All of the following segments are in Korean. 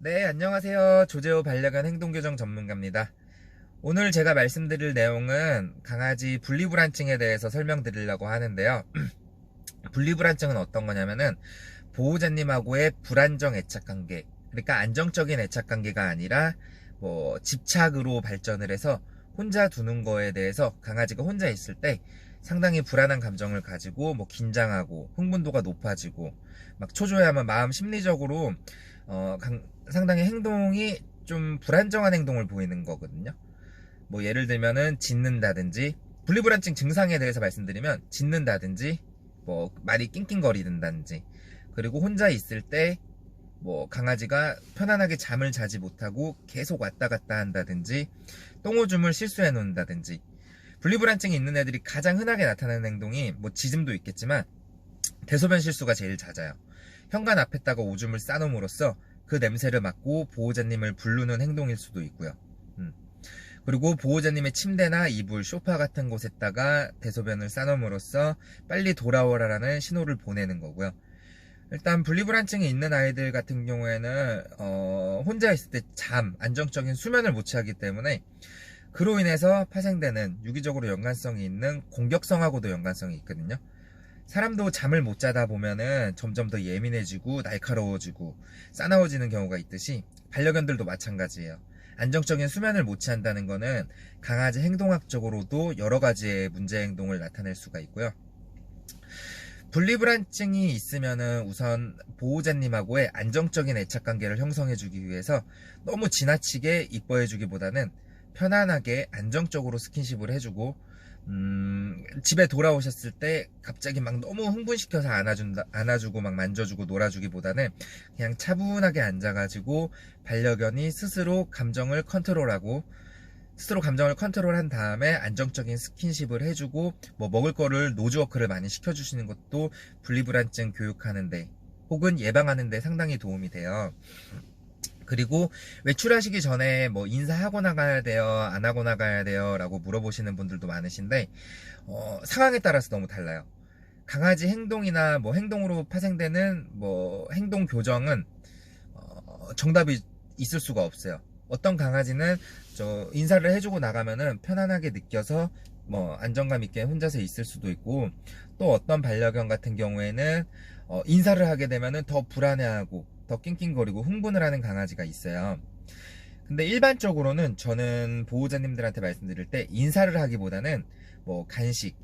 네, 안녕하세요. 조제호 반려견 행동교정 전문가입니다. 오늘 제가 말씀드릴 내용은 강아지 분리불안증에 대해서 설명드리려고 하는데요. 분리불안증은 어떤 거냐면은 보호자님하고의 불안정 애착관계, 그러니까 안정적인 애착관계가 아니라 뭐 집착으로 발전을 해서 혼자 두는 거에 대해서 강아지가 혼자 있을 때 상당히 불안한 감정을 가지고 뭐 긴장하고 흥분도가 높아지고 막 초조해하면 마음 심리적으로 어, 강- 상당히 행동이 좀 불안정한 행동을 보이는 거거든요. 뭐 예를 들면은 짖는다든지 분리불안증 증상에 대해서 말씀드리면 짖는다든지 뭐 말이 낑낑거리든다든지 그리고 혼자 있을 때 뭐 강아지가 편안하게 잠을 자지 못하고 계속 왔다 갔다 한다든지 똥오줌을 실수해 놓는다든지 분리불안증이 있는 애들이 가장 흔하게 나타나는 행동이 뭐 짖음도 있겠지만 대소변 실수가 제일 잦아요. 현관 앞에다가 오줌을 싸놓음으로써 그 냄새를 맡고 보호자님을 부르는 행동일 수도 있고요. 음. 그리고 보호자님의 침대나 이불, 소파 같은 곳에다가 대소변을 싸놓음으로써 빨리 돌아오라라는 신호를 보내는 거고요. 일단 분리불안증이 있는 아이들 같은 경우에는 어, 혼자 있을 때 잠, 안정적인 수면을 못 취하기 때문에 그로 인해서 파생되는 유기적으로 연관성이 있는 공격성하고도 연관성이 있거든요. 사람도 잠을 못 자다 보면은 점점 더 예민해지고 날카로워지고 싸나워지는 경우가 있듯이 반려견들도 마찬가지예요. 안정적인 수면을 못 취한다는 거는 강아지 행동학적으로도 여러 가지의 문제 행동을 나타낼 수가 있고요. 분리불안증이 있으면은 우선 보호자님하고의 안정적인 애착 관계를 형성해주기 위해서 너무 지나치게 이뻐해주기보다는 편안하게 안정적으로 스킨십을 해주고 음, 집에 돌아오셨을 때 갑자기 막 너무 흥분시켜서 안아준다, 안아주고 막 만져주고 놀아주기보다는 그냥 차분하게 앉아가지고 반려견이 스스로 감정을 컨트롤하고 스스로 감정을 컨트롤한 다음에 안정적인 스킨십을 해주고 뭐 먹을 거를 노즈워크를 많이 시켜주시는 것도 분리불안증 교육하는데 혹은 예방하는데 상당히 도움이 돼요. 그리고 외출하시기 전에 뭐 인사하고 나가야 돼요, 안 하고 나가야 돼요, 라고 물어보시는 분들도 많으신데, 어, 상황에 따라서 너무 달라요. 강아지 행동이나 뭐 행동으로 파생되는 뭐 행동 교정은, 어, 정답이 있을 수가 없어요. 어떤 강아지는 저 인사를 해주고 나가면은 편안하게 느껴서 뭐 안정감 있게 혼자서 있을 수도 있고, 또 어떤 반려견 같은 경우에는 어, 인사를 하게 되면은 더 불안해하고 더 낑낑거리고 흥분을 하는 강아지가 있어요. 근데 일반적으로는 저는 보호자님들한테 말씀드릴 때 인사를 하기보다는 뭐 간식,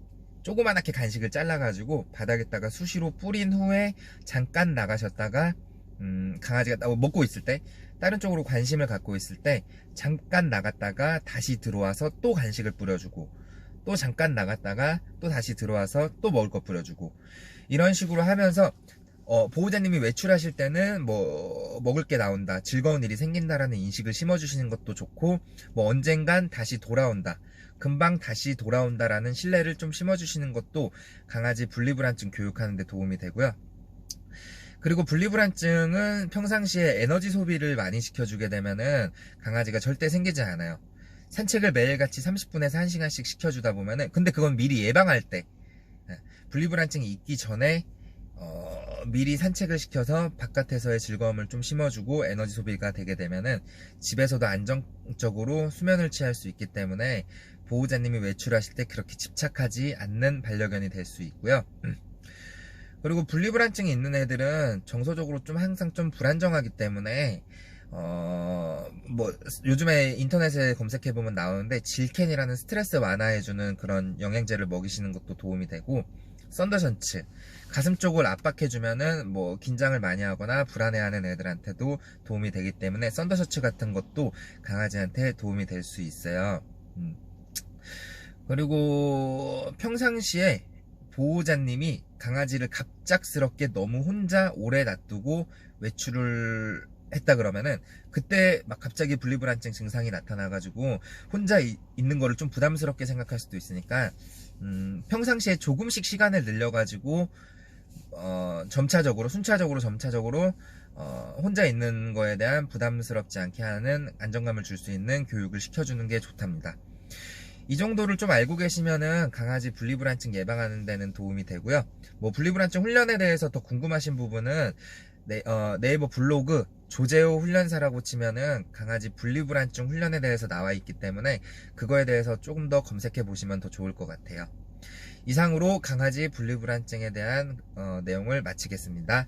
조그만하게 간식을 잘라가지고 바닥에다가 수시로 뿌린 후에 잠깐 나가셨다가 음, 강아지가 어, 먹고 있을 때 다른 쪽으로 관심을 갖고 있을 때 잠깐 나갔다가 다시 들어와서 또 간식을 뿌려주고 또 잠깐 나갔다가 또 다시 들어와서 또 먹을 거 뿌려주고 이런 식으로 하면서 어, 보호자님이 외출하실 때는 뭐 먹을 게 나온다, 즐거운 일이 생긴다라는 인식을 심어주시는 것도 좋고 뭐 언젠간 다시 돌아온다, 금방 다시 돌아온다라는 신뢰를 좀 심어주시는 것도 강아지 분리불안증 교육하는 데 도움이 되고요. 그리고 분리불안증은 평상시에 에너지 소비를 많이 시켜주게 되면은 강아지가 절대 생기지 않아요. 산책을 매일같이 30분에서 1시간씩 시켜주다 보면은 근데 그건 미리 예방할 때 예, 분리불안증이 있기 전에 어, 미리 산책을 시켜서 바깥에서의 즐거움을 좀 심어주고 에너지 소비가 되게 되면은 집에서도 안정적으로 수면을 취할 수 있기 때문에 보호자님이 외출하실 때 그렇게 집착하지 않는 반려견이 될 수 있고요. 그리고 분리불안증이 있는 애들은 정서적으로 좀 항상 좀 불안정하기 때문에 어, 뭐, 요즘에 인터넷에 검색해보면 나오는데, 질켄이라는 스트레스 완화해주는 그런 영양제를 먹이시는 것도 도움이 되고, 썬더션츠, 가슴 쪽을 압박해주면은, 뭐, 긴장을 많이 하거나 불안해하는 애들한테도 도움이 되기 때문에, 썬더셔츠 같은 것도 강아지한테 도움이 될 수 있어요. 음. 그리고 평상시에 보호자님이 강아지를 갑작스럽게 너무 혼자 오래 놔두고 외출을 했다 그러면은 그때 막 갑자기 분리불안증 증상이 나타나가지고 혼자 이- 있는 거를 좀 부담스럽게 생각할 수도 있으니까 음, 평상시에 조금씩 시간을 늘려가지고 어, 점차적으로 순차적으로 점차적으로 어, 혼자 있는 거에 대한 부담스럽지 않게 하는 안정감을 줄 수 있는 교육을 시켜주는 게 좋답니다. 이 정도를 좀 알고 계시면은 강아지 분리불안증 예방하는 데는 도움이 되고요. 뭐 분리불안증 훈련에 대해서 더 궁금하신 부분은 네, 어, 네이버 블로그 조재호 훈련사라고 치면은 강아지 분리불안증 훈련에 대해서 나와 있기 때문에 그거에 대해서 조금 더 검색해 보시면 더 좋을 것 같아요. 이상으로 강아지 분리불안증에 대한 어, 내용을 마치겠습니다.